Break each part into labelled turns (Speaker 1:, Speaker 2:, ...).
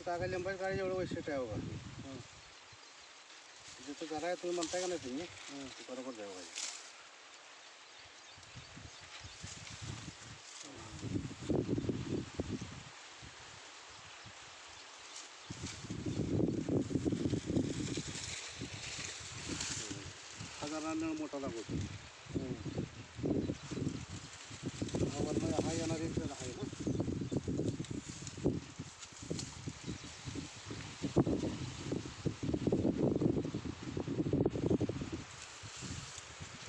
Speaker 1: काका लिंबाच्या काळी एवढं वैशिष्ट्य आहे बघा. जिथं जरा आहे तुम्ही म्हणताय का नाही तुम्ही? ते बरोबर जाऊ पाहिजे. नळ मोठा लागतो हा येणारी आहे ना?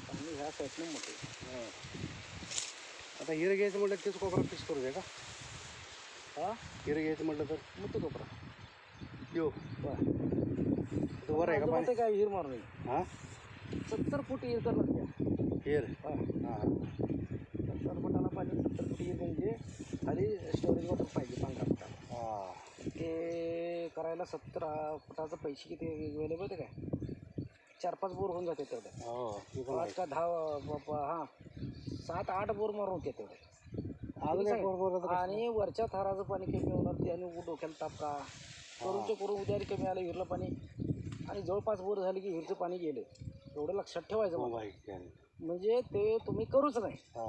Speaker 2: आणि ह्या साईडनं मोठे.
Speaker 1: हा. आता हिरं घ्यायचं म्हटलं तेच कोपरा फिक्स करू दे का?
Speaker 2: हा?
Speaker 1: हिरं घ्यायचं म्हटलं तर
Speaker 2: मोठं कोपरा.
Speaker 1: यो तो वर आहे का पाणी?
Speaker 2: काय हिर मारून
Speaker 1: हा?
Speaker 2: सत्तर फूट हिर करणार त्या
Speaker 1: हिर
Speaker 2: हा.
Speaker 1: हा
Speaker 2: सत्तर फुटाला पाणी सत्तर फूट हिर म्हणजे खाली स्टोरेज वॉटर पाहिजे पंधरा
Speaker 1: हा.
Speaker 2: ते करायला सत्तर फुटाचं पैसे किती वेळेला होते काय? चार पाच बोर होऊन जाते तेवढं.
Speaker 1: हो ते
Speaker 2: पाच
Speaker 1: आहे.
Speaker 2: का दहा हा. सात आठ बोर मारून होते तेवढे. आणि वरच्या थराचं पाणी कमी होणार ते आणि डोक्याला ताप का? करूनचे करून उद्या कमी आलं हिरलं पाणी. आणि जवळपास बोर झाली की हिरचं पाणी गेलं. एवढं लक्षात ठेवायचं
Speaker 1: हो
Speaker 2: मला. म्हणजे ते तुम्ही करूच नाही.
Speaker 1: हा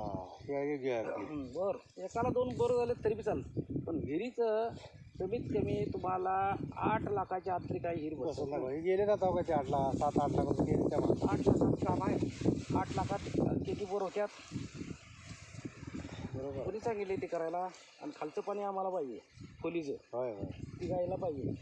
Speaker 2: बर. एकाला दोन बोर झाले तरी बी चालेल. पण विहिरीचं कमीत कमी तुम्हाला आठ लाखाच्या आत तरी काही हिरी
Speaker 1: बाई. गेले जाता का ते आठला सात आठ लाख रुपये गेले त्या माणसाला.
Speaker 2: आठ लाखात काम आहे. आठ लाखात किती बोर होत्यात?
Speaker 1: बरोबर.
Speaker 2: कोणी सांगितले ते करायला? आणि खालचं पाणी आम्हाला पाहिजे. खोलीचं.
Speaker 1: होय होय.
Speaker 2: ती गायला पाहिजे.